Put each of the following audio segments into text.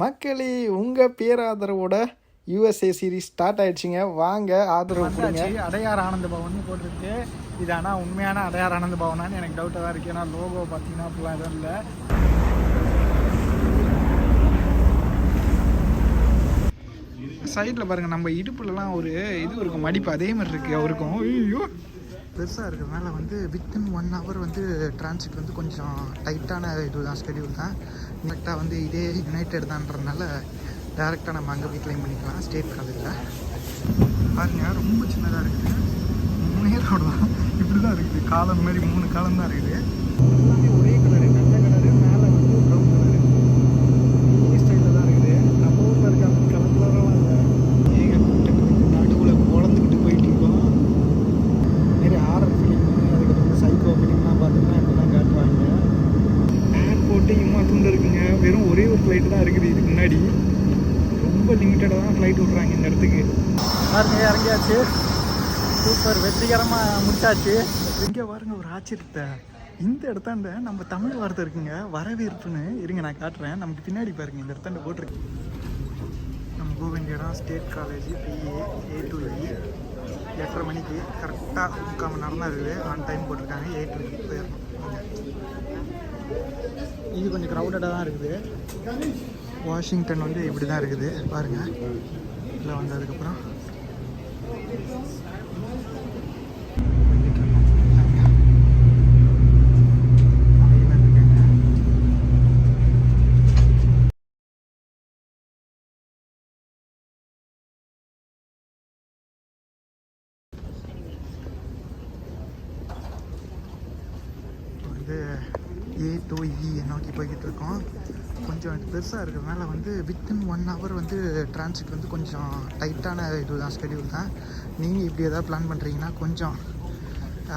மக்களே உங்கள் பேராதரவோட USA series start ஆயிடுச்சுங்க. வாங்க ஆதரவு கொடுங்க. அடையார் ஆனந்த பவன் போட்டிருக்கு. இது ஆனால் உண்மையான அடையார் ஆனந்த பவனான்னு எனக்கு டவுட்டாக தான் இருக்குது ஏன்னா லோகோ பார்த்தீங்கன்னா அப்படிலாம் எதுவும் இல்லை. சைடில் பாருங்கள் நம்ம இடுப்புலலாம் ஒரு இது இருக்கும். மடிப்பு அதே மாதிரி இருக்குது அவருக்கும். ஐயோ பெருசாக இருக்கிறதுனால வந்து வித்தின் ஒன் ஹவர் வந்து டிரான்சிட் வந்து கொஞ்சம் டைட்டான இது தான் ஸ்கெடியூல் தான். கரெக்டாக வந்து இதே யுனைடெட் தான்றதுனால டேரெக்டாக நம்ம அங்கே போய் கிளைம் பண்ணிக்கலாம். ஸ்டேட் காலேஜில் பாருங்க ரொம்ப சின்னதாக இருக்குது. மூணே ரோடு தான். இப்படி தான் இருக்குது. காலம் மாதிரி மூணு காலம் தான் இருக்குது. எல்லாமே ஒரே கலர் மேலே வந்து ப்ரௌன் கலரு ஸ்டைலில் தான் இருக்குது நம்ம ஊரில் இருக்க அப்படி கலர் கலரெல்லாம் இல்லை ஏகப்பட்ட நடுவில் குழந்துக்கிட்டு போயிட்டு இருக்கோம் மாரி ஆரர் ஃபிலிம் அதுக்கப்புறம் சைக்கோ ஃபிலிம்லாம் பார்த்தீங்கன்னா இப்படி தான் காட்டுவாங்க ஏர்போர்ட்டு இம்மா தூண்டு இருக்குங்க வெறும் ஒரே ஒரு ஃப்ளைட்டு தான் இருக்குது இதுக்கு முன்னாடி ரொம்ப லிமிட்டடாக தான் ஃப்ளைட் விட்றாங்க இந்த இடத்துக்கு பாருங்க இறங்கியாச்சு சூப்பர் வெற்றிகரமாக முடிச்சாச்சு. இங்கே பாருங்க ஒரு ஆச்சரியத்தை. இந்த இடத்தாண்ட நம்ம தமிழ் வார்த்தை இருக்குங்க வரவேற்புன்னு. இருங்க நான் காட்டுறேன். நமக்கு பின்னாடி பாருங்க இந்த இடத்தாண்ட போட்டிருக்கு. நம்ம போக வேண்டிய இடம் state college BA A to E எட்டரை மணிக்கு கரெக்டாக முக்கால் மணி நேரம் தான் இருக்குது ஆன் டைம் போட்டிருக்காங்க எயிட் மணிக்கு போயிடணும் இது கொஞ்சம் க்ரௌடடாக தான் இருக்குது. வாஷிங்டன் வந்து இப்படி தான் இருக்குது. பாருங்கள் இதில் வந்ததுக்கப்புறம் வந்து ஏ டு இ நோக்கி போய்கிட்டு இருக்கோம் கொஞ்சம் இது பெருசாக இருக்கிறதுனால வந்து வித்தின் ஒன் ஹவர் வந்து டிரான்சிட் வந்து கொஞ்சம் டைட்டான இது தான் ஸ்கெடியூல் தான். நீங்கள் இப்படி எதாவது பிளான் பண்ணுறீங்கன்னா கொஞ்சம்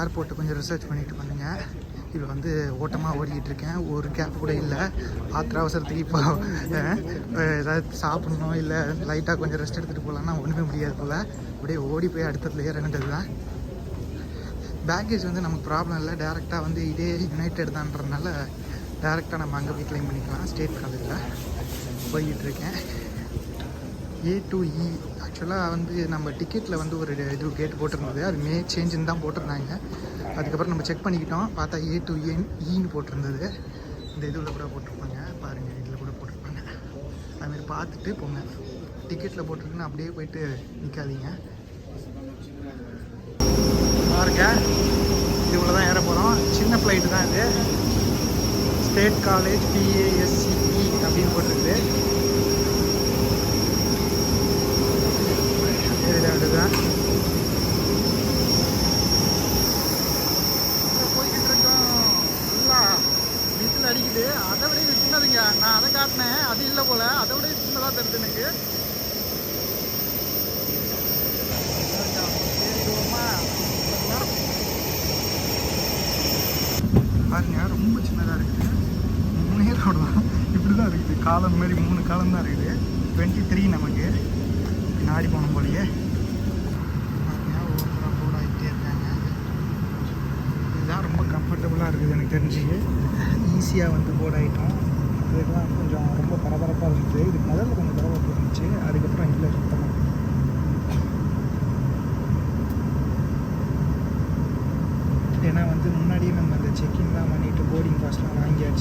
ஏர்போர்ட்டை கொஞ்சம் ரிசர்ச் பண்ணிட்டு பண்ணுங்கள் இப்போ வந்து ஓட்டமாக ஓடிக்கிட்டு இருக்கேன். ஒரு கேப் கூட இல்லை. ஆத்திர அவசரத்துக்கு இப்போ ஏதாவது சாப்பிட்ணும் இல்லை லைட்டாக கொஞ்சம் ரெஸ்ட் எடுத்துகிட்டு போகலான்னா ஒன்றுமே முடியாது போல். அப்படியே ஓடி போய் அடுத்ததுல ஏற தான். பேக்கேஜ் வந்து நமக்கு ப்ராப்ளம் இல்லை. டேரெக்டாக வந்து இதே யுனைடெட் தான்றதுனால டேரெக்டாக நம்ம அங்கே போய் கிளைம் பண்ணிக்கலாம். ஸ்டேட் காலேஜில் போய்கிட்டு இருக்கேன் ஏ டு இ e. ஆக்சுவலாக வந்து நம்ம டிக்கெட்டில் வந்து ஒரு இது கேட் போட்டிருந்தது. அது மே சேஞ்சுன்னு தான் போட்டிருந்தாங்க. அதுக்கப்புறம் நம்ம செக் பண்ணிக்கிட்டோம். பார்த்தா ஏ டு ஏன் ஈன்னு போட்டிருந்தது. இந்த இதில் கூட போட்டிருப்பாங்க. பாருங்கள் இதில் கூட போட்டிருப்பாங்க. அதுமாரி பார்த்துட்டு போங்க. டிக்கெட்டில் போட்டிருக்குன்னு அப்படியே போயிட்டு நிற்காதீங்க பாருங்க இவ்வளோ தான் ஏற போகிறோம் சின்ன ஃப்ளைட்டு தான் இது. ஸ்டேட் காலேஜ் பிஏஎஸ்சிஇ அப்படின்னு போட்டிருக்கு. இதில் அதுதான் போய்கிட்டு இருக்கோம். அடிக்குது. அதை விட இது சின்னதுங்க. நான் அதை காட்டினேன். அது இல்லை போல். அதை விட சின்னதாக தெரிஞ்சு எனக்கு ஏறிடுவோமா பாருங்க ரொம்ப சின்னதாக இருக்குது மூணே ரோடு தான் இப்படி காலம் மாதிரி மூணு காலம் தான் இருக்குது. டுவெண்ட்டி த்ரீ நமக்கு. பின்னாடி போனோம் போலயே. பார்த்தீங்கன்னா ஒவ்வொருத்தராக போர்டு ஆகிட்டே இருக்காங்க. இதுதான் ரொம்ப கம்ஃபர்டபுளாக இருக்குது எனக்கு தெரிஞ்சு. ஈஸியாக வந்து போர்ட் ஆகிட்டோம் இதுக்கெல்லாம் கொஞ்சம் ரொம்ப பரபரப்பாக இருந்துச்சு இதுக்கு முதல்ல கொஞ்சம் பரபரப்பு இருந்துச்சு அதுக்கப்புறம் இல்லை சுத்தமாக ஏன்னா வந்து முன்னாடியே நம்ம அந்த செக்கிங்லாம் பண்ணிவிட்டு போர்டிங்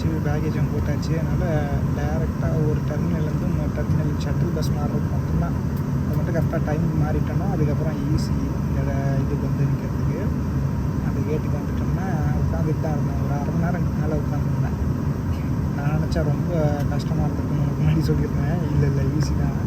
பாஸ்லாம் பேகேஜும் போட்டாச்சு. அதனால் டேரெக்டாக ஒரு டெர்மினல்லேருந்து இன்னொரு டெர்மினல் ஷட்டில் பஸ் மாறுறது மட்டும்தான். அது மட்டும் கரெக்டாக டைம் மாறிட்டோம்னா அதுக்கப்புறம் ஈஸி இந்த இதுக்கு வந்து நிற்கிறதுக்கு அந்த கேட்டுக்கு வந்துட்டோம்னா உட்காந்துட்டு தான் இருந்தேன். ஒரு அரை மணி நேரம் மேலே உட்காந்துருந்தேன் நான் நினச்சா ரொம்ப கஷ்டமாக இருந்திருக்கும். முன்னாடி சொல்லியிருந்தேன். இல்லை இல்லை ஈஸி தான்.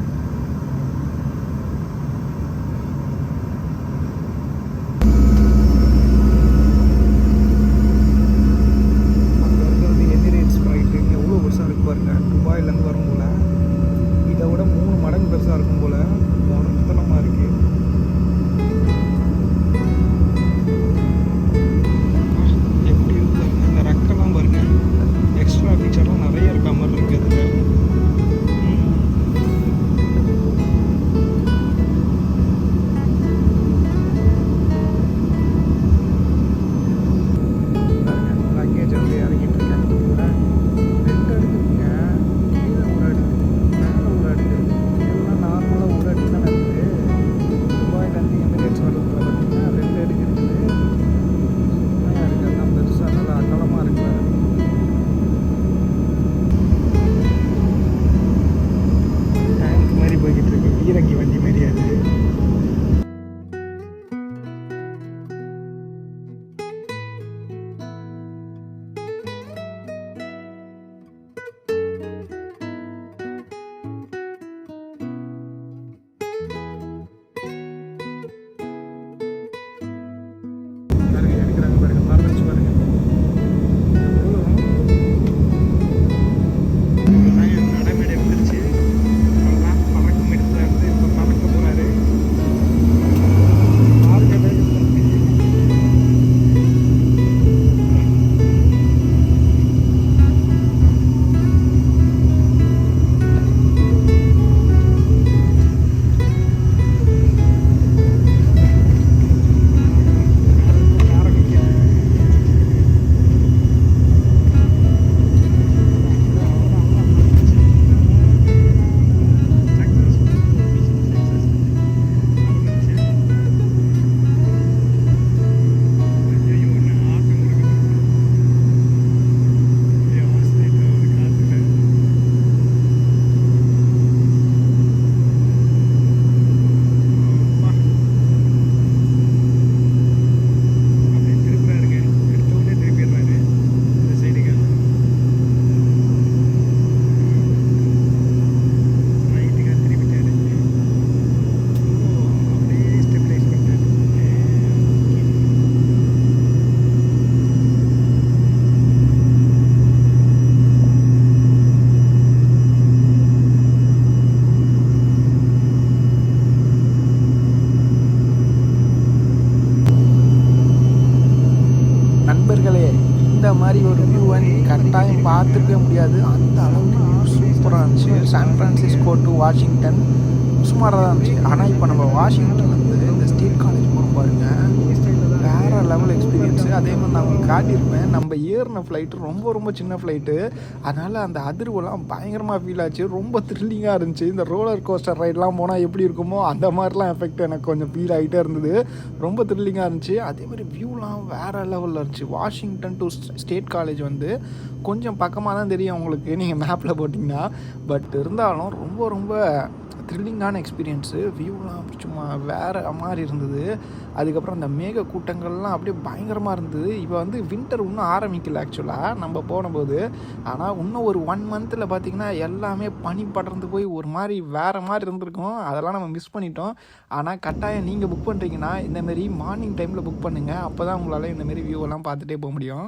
மாதிரி ஒரு வியூவை கட்டாயம் பார்த்துருக்கவே முடியாது. அந்த அளவுக்கு சூப்பராக இருந்துச்சு. சான் ஃப்ரான்சிஸ்கோ டு வாஷிங்டன் சுமாராக தான் இருந்துச்சு. ஆனால் இப்போ நம்ம வாஷிங்டன் வந்து இந்த ஸ்டேட் காலேஜ் போகிறோம் பாருங்க. வேறு லெவல் எக்ஸ்பீரியன்ஸு அதே மாதிரி நான் உங்களுக்கு காட்டியிருப்பேன். நம்ம ஏறின ஃப்ளைட்டு ரொம்ப ரொம்ப சின்ன ஃப்ளைட்டு அதனால் அந்த அதிர்வெல்லாம் பயங்கரமாக ஃபீல் ஆச்சு. ரொம்ப த்ரில்லிங்காக இருந்துச்சு. இந்த ரோலர் கோஸ்டர் ரைட்லாம் போனால் எப்படி இருக்குமோ அந்த மாதிரிலாம் எஃபெக்ட் எனக்கு கொஞ்சம் ஃபீல் ஆகிட்டே இருந்தது. ரொம்ப த்ரில்லிங்காக இருந்துச்சு. அதே மாதிரி வியூலாம் வேறு லெவலில் இருந்துச்சு. வாஷிங்டன் டு ஸ்டேட் காலேஜ் வந்து கொஞ்சம் பக்கமாக தான் தெரியும் உங்களுக்கு. நீங்கள் மேப்பில் போட்டிங்கன்னா. பட் இருந்தாலும் ரொம்ப ரொம்ப த்ரில்லிங்கான எக்ஸ்பீரியன்ஸு வியூலாம் சும்மா வேறு மாதிரி இருந்தது. அதுக்கப்புறம் அந்த மேக கூட்டங்கள்லாம் அப்படியே பயங்கரமாக இருந்தது. இப்போ வந்து வின்டர் இன்னும் ஆரம்பிக்கல ஆக்சுவலாக நம்ம போனபோது. ஆனால் இன்னும் ஒரு ஒன் மந்தில் பார்த்திங்கன்னா எல்லாமே பனி படர்ந்து போய் ஒரு மாதிரி வேறு மாதிரி இருந்திருக்கும். அதெல்லாம் நம்ம மிஸ் பண்ணிட்டோம். ஆனால் கட்டாயம் நீங்கள் புக் பண்ணுறீங்கன்னா இந்தமாரி மார்னிங் டைமில் புக் பண்ணுங்கள் அப்போ தான் உங்களால் இந்தமாரி வியூவெல்லாம் பார்த்துட்டே போக முடியும்.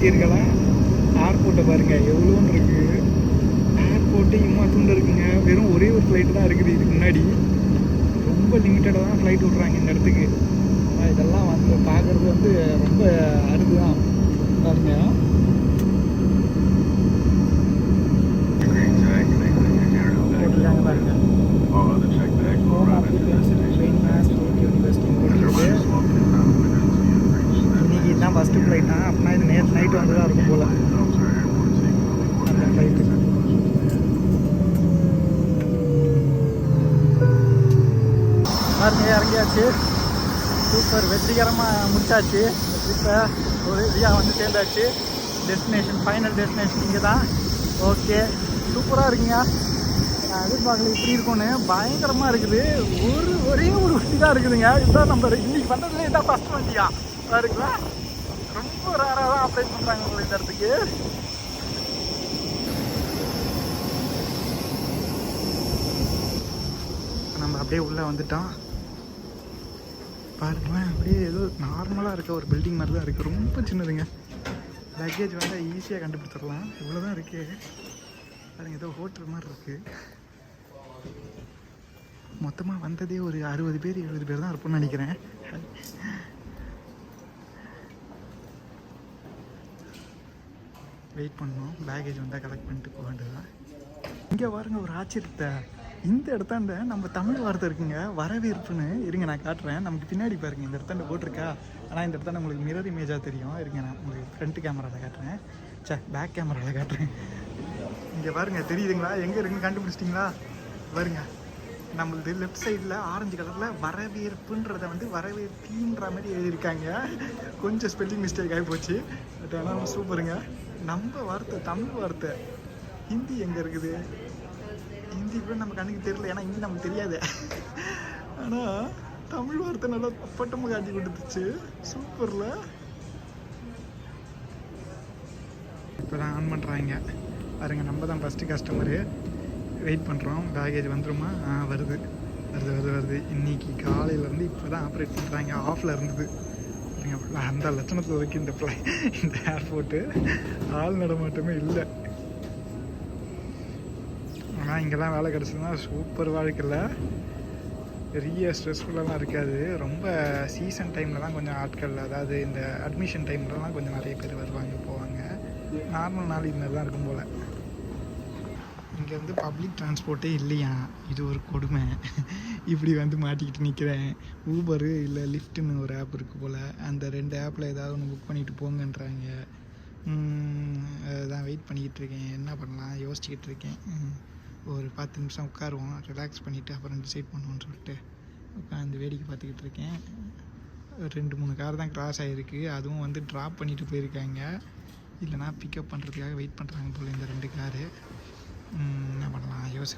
பார்த்தீர்களா ஏர்போர்ட்டை பாருங்க எவ்வளோன்னு இருக்கு. ஏர்போர்ட்டு இம்மா துண்டு இருக்குங்க. வெறும் ஒரே ஒரு ஃப்ளைட்டு தான் இருக்குது இதுக்கு முன்னாடி. ரொம்ப லிமிட்டடாக தான் ஃப்ளைட் விட்றாங்க இந்த இடத்துக்கு. ஆனா இதெல்லாம் வந்து பார்க்குறது வந்து ரொம்ப அருது தான் பாருங்க. போட்டிருக்காங்க பாருங்க. ட்ரெயின் மேஸ் யூனிவர்சிட்டி இன்னைக்கு தான் ஃபஸ்ட்டு ஃப்ளைட் தான் அப்படின்னா இது நேற்று நைட்டு வந்து தான் இருக்கும் போல். அந்த ஃப்ளைட்டு பாருங்க இறங்கியாச்சு. சூப்பர் வெற்றிகரமாக முடிச்சாச்சு. இப்போ ஒரு இதாக வந்து சேர்ந்தாச்சு. டெஸ்டினேஷன் ஃபைனல் டெஸ்டினேஷன் இங்கே தான் ஓகே சூப்பராக இருக்குங்க. நான் எதிர்பார்க்கல இப்படி இருக்கும்னு. பயங்கரமாக இருக்குது. ஒரு ஒரே ஒரு வண்டி தான் இருக்குதுங்க. இதுதான் நம்ம இன்னைக்கு வந்ததுலேயே இதான் ஃபஸ்ட் வண்டியா? பாருங்களா ரொம்ப ரேராக தான் அப்ளை பண்ணுறாங்க இந்த இடத்துக்கு. நம்ம அப்படியே உள்ளே வந்துட்டோம். பாருங்களேன் அப்படியே ஏதோ நார்மலாக இருக்க ஒரு பில்டிங் மாதிரி தான் இருக்குது ரொம்ப சின்னதுங்க. லக்கேஜ் வந்து ஈஸியாக கண்டுபிடிச்சிடலாம். இவ்வளோ தான் இருக்கு. பாருங்க ஏதோ ஹோட்டல் மாதிரி இருக்குது மொத்தமாக வந்ததே ஒரு அறுபது பேர் எழுபது பேர் தான் இருப்போம்னு நினைக்கிறேன். வெயிட் பண்ணோம் பேகேஜ் வந்தால் கலெக்ட் பண்ணிட்டு போக வேண்டியதுதான். இங்கே பாருங்க ஒரு ஆச்சரியத்தை. இந்த இடத்தாண்ட நம்ம தமிழ் வார்த்தை இருக்குங்க வரவேற்புன்னு. இருங்க நான் காட்டுறேன். நமக்கு பின்னாடி பாருங்க இந்த இடத்தாண்ட போட்டிருக்கா ஆனால் இந்த இடத்தாண்ட உங்களுக்கு மிரர் இமேஜாக தெரியும். இருங்க நான் உங்களுக்கு ஃப்ரண்ட் கேமராவில் காட்டுறேன். சே பேக் கேமராவில் காட்டுறேன். இங்கே பாருங்க தெரியுதுங்களா? எங்கே இருக்குன்னு கண்டுபிடிச்சிட்டிங்களா? பாருங்க நம்மளது லெஃப்ட் சைடில் ஆரஞ்சு கலரில் வரவேற்புன்றதை வந்து வரவேற்பீன்ற மாதிரி எழுதியிருக்காங்க. கொஞ்சம் ஸ்பெல்லிங் மிஸ்டேக் ஆகி போச்சு. பட் ஆனால் சூப்பருங்க நம்ம வார்த்தை தமிழ் வார்த்தை. ஹிந்தி எங்கே இருக்குது? ஹிந்தி கூட நம்ம கண்ணுக்கு தெரியல ஏன்னா ஹிந்தி நமக்கு தெரியாது. ஆனால் தமிழ் வார்த்தை நல்லா பட்டமாக காட்டி கொடுத்துச்சு. சூப்பரில். இப்போ தான் ஆன் பண்ணுறாங்க பாருங்க நம்ம தான் ஃபஸ்ட்டு கஸ்டமரு வெயிட் பண்ணுறோம் பேகேஜ் வந்துருமா? ஆ வருது. வருது வருது வருது. இன்னைக்கு காலையிலேருந்து இப்போ தான் ஆப்ரேட் பண்ணுறாங்க ஆஃபில் இருந்தது. பாருங்க, அந்த லட்சணத்தில் இருக்கு இந்த ஃப்ளை இந்த ஏர்போர்ட்டு ஆள் நடமாட்டமே இல்லை. ஆனால் இங்கெல்லாம் வேலை கிடச்சதுன்னா சூப்பர் வாழ்க்கையில். பெரிய ஸ்ட்ரெஸ்ஃபுல்லாலாம் இருக்காது. ரொம்ப சீசன் டைமில் தான் கொஞ்சம் ஆட்கள் அதாவது இந்த அட்மிஷன் டைம்லலாம் கொஞ்சம் நிறைய பேர் வருவாங்க போவாங்க. நார்மல் நாள் இந்த மாதிரி தான் இருக்கும் போல். இங்கே வந்து பப்ளிக் டிரான்ஸ்போர்ட்டே இல்லையா? இது ஒரு கொடுமை. இப்படி வந்து மாட்டிக்கிட்டு நிற்கிறேன் ஊபரு இல்லை லிஃப்ட்டுன்னு ஒரு ஆப் இருக்குது போல். அந்த ரெண்டு ஆப்பில் ஏதாவது ஒன்று புக் பண்ணிட்டு போங்கன்றாங்க. அதுதான் வெயிட் பண்ணிக்கிட்டு இருக்கேன். என்ன பண்ணலாம்? யோசிச்சுக்கிட்டு இருக்கேன். ஒரு பத்து நிமிஷம் உட்காருவோம். ரிலாக்ஸ் பண்ணிவிட்டு அப்புறம் டிசைட் பண்ணுவோம்னு சொல்லிட்டு உட்காந்து வேடிக்கை பார்த்துக்கிட்டு இருக்கேன். ரெண்டு மூணு கார் தான் கிராஸ் ஆகிருக்கு அதுவும் வந்து ட்ராப் பண்ணிட்டு போயிருக்காங்க. இல்லைனா பிக்கப் பண்ணுறதுக்காக வெயிட் பண்ணுறாங்க போல் இந்த ரெண்டு காரு என்ன பண்ணலாம் யோசி